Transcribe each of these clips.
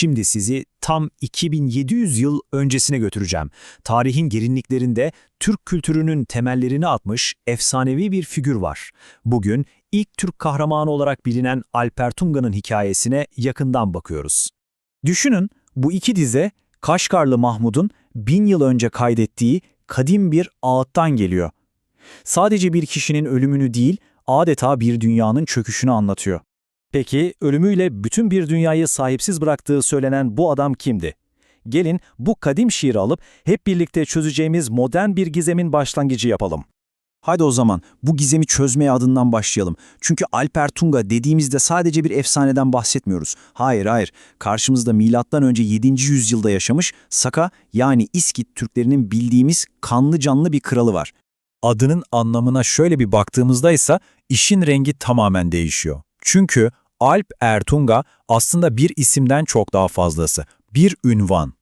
Şimdi sizi tam 2700 yıl öncesine götüreceğim. Tarihin derinliklerinde Türk kültürünün temellerini atmış efsanevi bir figür var. Bugün ilk Türk kahramanı olarak bilinen Alper Tunga'nın hikayesine yakından bakıyoruz. Düşünün bu iki dize Kaşgarlı Mahmud'un bin yıl önce kaydettiği kadim bir ağıttan geliyor. Sadece bir kişinin ölümünü değil, adeta bir dünyanın çöküşünü anlatıyor. Peki ölümüyle bütün bir dünyayı sahipsiz bıraktığı söylenen bu adam kimdi? Gelin bu kadim şiiri alıp hep birlikte çözeceğimiz modern bir gizemin başlangıcı yapalım. Haydi o zaman bu gizemi çözmeye adından başlayalım. Çünkü Alper Tunga dediğimizde sadece bir efsaneden bahsetmiyoruz. Hayır hayır, karşımızda milattan önce 7. yüzyılda yaşamış Saka yani İskit Türklerinin bildiğimiz kanlı canlı bir kralı var. Adının anlamına şöyle bir baktığımızda ise işin rengi tamamen değişiyor. Çünkü Alp Ertunga aslında bir isimden çok daha fazlası, bir ünvan.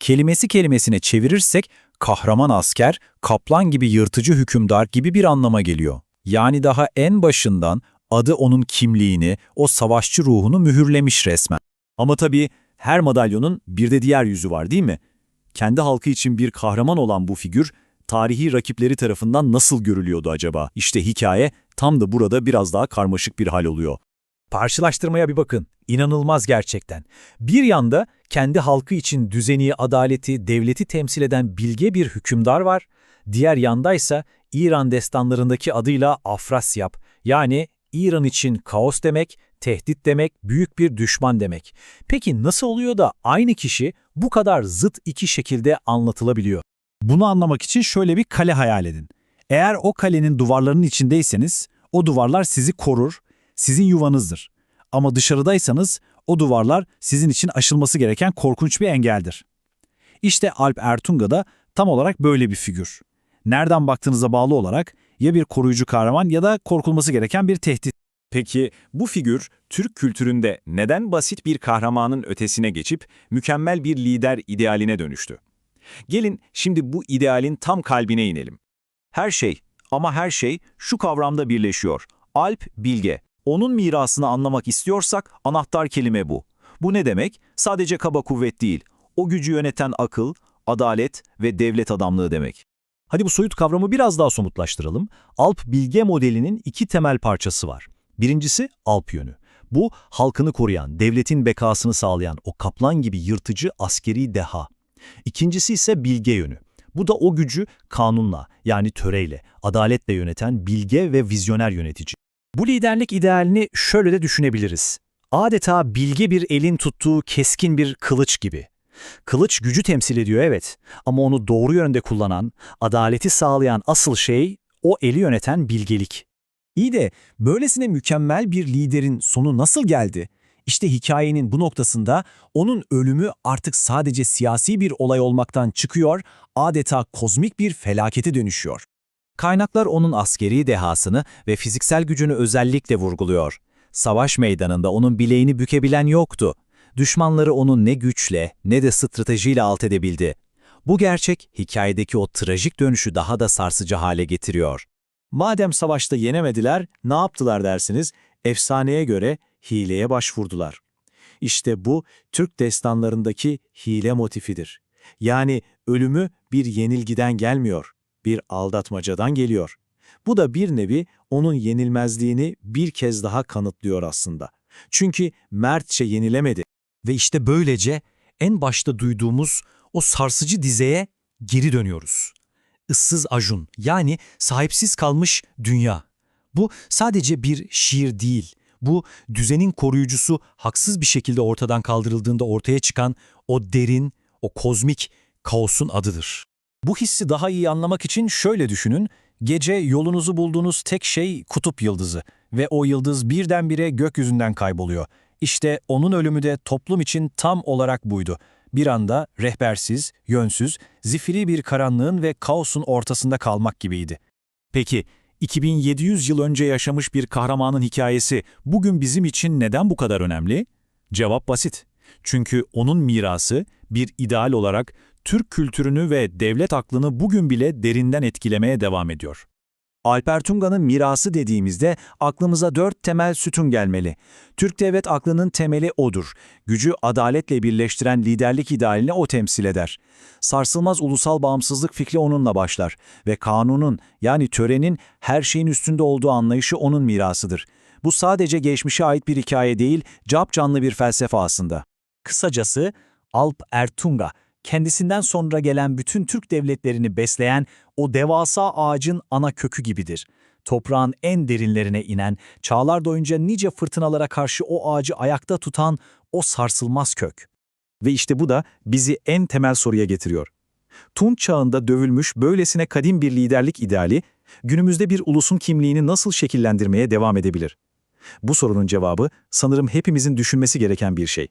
Kelimesi kelimesine çevirirsek kahraman asker, kaplan gibi yırtıcı hükümdar gibi bir anlama geliyor. Yani daha en başından adı onun kimliğini, o savaşçı ruhunu mühürlemiş resmen. Ama tabii her madalyonun bir de diğer yüzü var değil mi? Kendi halkı için bir kahraman olan bu figür, tarihi rakipleri tarafından nasıl görülüyordu acaba? İşte hikaye tam da burada biraz daha karmaşık bir hal oluyor. Karşılaştırmaya bir bakın. İnanılmaz gerçekten. Bir yanda kendi halkı için düzeni, adaleti, devleti temsil eden bilge bir hükümdar var. Diğer yandaysa İran destanlarındaki adıyla Afrasyap yani İran için kaos demek, tehdit demek, büyük bir düşman demek. Peki nasıl oluyor da aynı kişi bu kadar zıt iki şekilde anlatılabiliyor? Bunu anlamak için şöyle bir kale hayal edin. Eğer o kalenin duvarlarının içindeyseniz, o duvarlar sizi korur, sizin yuvanızdır. Ama dışarıdaysanız o duvarlar sizin için aşılması gereken korkunç bir engeldir. İşte Alp Ertunga da tam olarak böyle bir figür. Nereden baktığınıza bağlı olarak ya bir koruyucu kahraman ya da korkulması gereken bir tehdit. Peki bu figür Türk kültüründe neden basit bir kahramanın ötesine geçip mükemmel bir lider idealine dönüştü? Gelin şimdi bu idealin tam kalbine inelim. Her şey ama her şey şu kavramda birleşiyor. Alp bilge. Onun mirasını anlamak istiyorsak anahtar kelime bu. Bu ne demek? Sadece kaba kuvvet değil. O gücü yöneten akıl, adalet ve devlet adamlığı demek. Hadi bu soyut kavramı biraz daha somutlaştıralım. Alp bilge modelinin iki temel parçası var. Birincisi Alp yönü. Bu halkını koruyan, devletin bekasını sağlayan o kaplan gibi yırtıcı askeri deha. İkincisi ise bilge yönü. Bu da o gücü kanunla yani töreyle, adaletle yöneten bilge ve vizyoner yönetici. Bu liderlik idealini şöyle de düşünebiliriz. Adeta bilge bir elin tuttuğu keskin bir kılıç gibi. Kılıç gücü temsil ediyor evet ama onu doğru yönde kullanan, adaleti sağlayan asıl şey o eli yöneten bilgelik. İyi de böylesine mükemmel bir liderin sonu nasıl geldi? İşte hikayenin bu noktasında onun ölümü artık sadece siyasi bir olay olmaktan çıkıyor, adeta kozmik bir felakete dönüşüyor. Kaynaklar onun askeri dehasını ve fiziksel gücünü özellikle vurguluyor. Savaş meydanında onun bileğini bükebilen yoktu. Düşmanları onu ne güçle ne de stratejiyle alt edebildi. Bu gerçek hikayedeki o trajik dönüşü daha da sarsıcı hale getiriyor. Madem savaşta yenemediler, ne yaptılar dersiniz? Efsaneye göre hileye başvurdular. İşte bu Türk destanlarındaki hile motifidir. Yani ölümü bir yenilgiden gelmiyor, bir aldatmacadan geliyor. Bu da bir nevi onun yenilmezliğini bir kez daha kanıtlıyor aslında. Çünkü mertçe yenilemedi. Ve işte böylece en başta duyduğumuz o sarsıcı dizeye geri dönüyoruz. Issız Ajun yani sahipsiz kalmış dünya. Bu sadece bir şiir değil. Bu düzenin koruyucusu haksız bir şekilde ortadan kaldırıldığında ortaya çıkan o derin, o kozmik kaosun adıdır. Bu hissi daha iyi anlamak için şöyle düşünün. Gece yolunuzu bulduğunuz tek şey kutup yıldızı ve o yıldız birdenbire gökyüzünden kayboluyor. İşte onun ölümü de toplum için tam olarak buydu. Bir anda rehbersiz, yönsüz, zifiri bir karanlığın ve kaosun ortasında kalmak gibiydi. Peki, 2700 yıl önce yaşamış bir kahramanın hikayesi bugün bizim için neden bu kadar önemli? Cevap basit. Çünkü onun mirası bir ideal olarak Türk kültürünü ve devlet aklını bugün bile derinden etkilemeye devam ediyor. Alper Tunga'nın mirası dediğimizde aklımıza dört temel sütun gelmeli. Türk devlet aklının temeli odur. Gücü adaletle birleştiren liderlik idealini o temsil eder. Sarsılmaz ulusal bağımsızlık fikri onunla başlar ve kanunun yani törenin her şeyin üstünde olduğu anlayışı onun mirasıdır. Bu sadece geçmişe ait bir hikaye değil, capcanlı bir felsefe aslında. Kısacası Alp Ertunga, kendisinden sonra gelen bütün Türk devletlerini besleyen o devasa ağacın ana kökü gibidir. Toprağın en derinlerine inen, çağlar boyunca nice fırtınalara karşı o ağacı ayakta tutan o sarsılmaz kök. Ve işte bu da bizi en temel soruya getiriyor. Tunç çağında dövülmüş böylesine kadim bir liderlik ideali, günümüzde bir ulusun kimliğini nasıl şekillendirmeye devam edebilir? Bu sorunun cevabı sanırım hepimizin düşünmesi gereken bir şey.